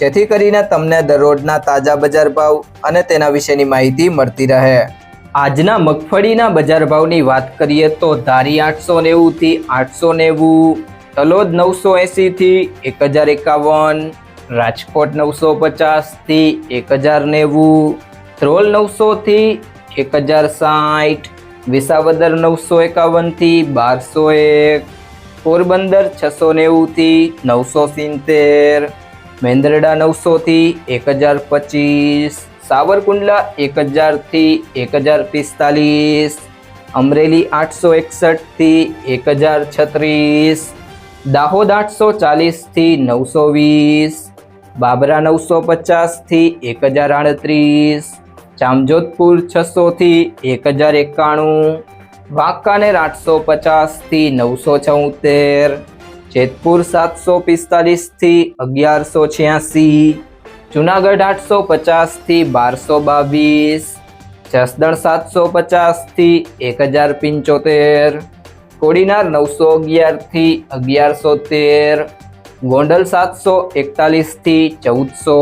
જેથી કરીને તમને દરરોજના તાજા બજાર ભાવ અને તેના વિશેની માહિતી મળતી રહે. આજના મગફળીના બજાર ભાવની વાત કરીએ તો ધારી આઠસો નેવુંથી આઠસો નેવું, તલોદ નવસો એંસીથી એક હજાર એકાવન, રાજકોટ નવસો પચાસથી એક હજાર નેવું, ધ્રોલ નવસોથી એક હજાર સાઠ, વિસાવદર નવસો એકાવનથી બારસો એક, પોરબંદર છસો નેવુંથી નવસો સિત્તેર મેંદરડા નવસોથી એક હજાર પચીસ, સાવરકુંડલા એક હજારથી એક હજાર પિસ્તાલીસ, અમરેલી આઠસો એકસઠથી એક હજાર છત્રીસ, દાહોદ આઠસો ચાલીસથી નવસો વીસ, બાબરા નવસો પચાસથી એક હજાર આડત્રીસ, જામજોધપુર છસોથી એક હજાર એકાણું, વાંકાનેર આઠસો પચાસથી નવસો છોતેર જેતપુર સાતસો પિસ્તાલીસથી અગિયારસો છ્યાસી, જુનાગઢ આઠસો પચાસથી બારસો બાવીસ, જસદણ સાતસો પચાસથી એક હજાર પંચોતેર, કોડીનાર નવસો અગિયારથી અગિયારસો તેર, ગોંડલ સાતસો એકતાલીસથી ચૌદસો,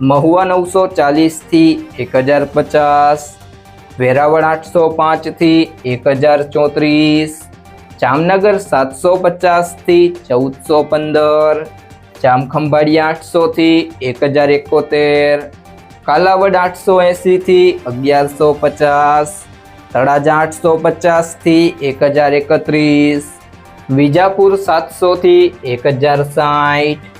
મહુવા નવસો ચાલીસથી એક હજાર પચાસ, વેરાવળ આઠસો પાંચથી એક હજાર ચોત્રીસ જામનગર સાતસો પચાસથી ચૌદસો પંદર, જામખંભાળી આઠસોથી એક હજાર એકોતેર, કાલાવડ આઠસો એંસીથી અગિયારસો પચાસ, તળાજા આઠસો પચાસથી એક હજાર એકત્રીસ, વિજાપુર સાતસોથી એક હજાર સાઠ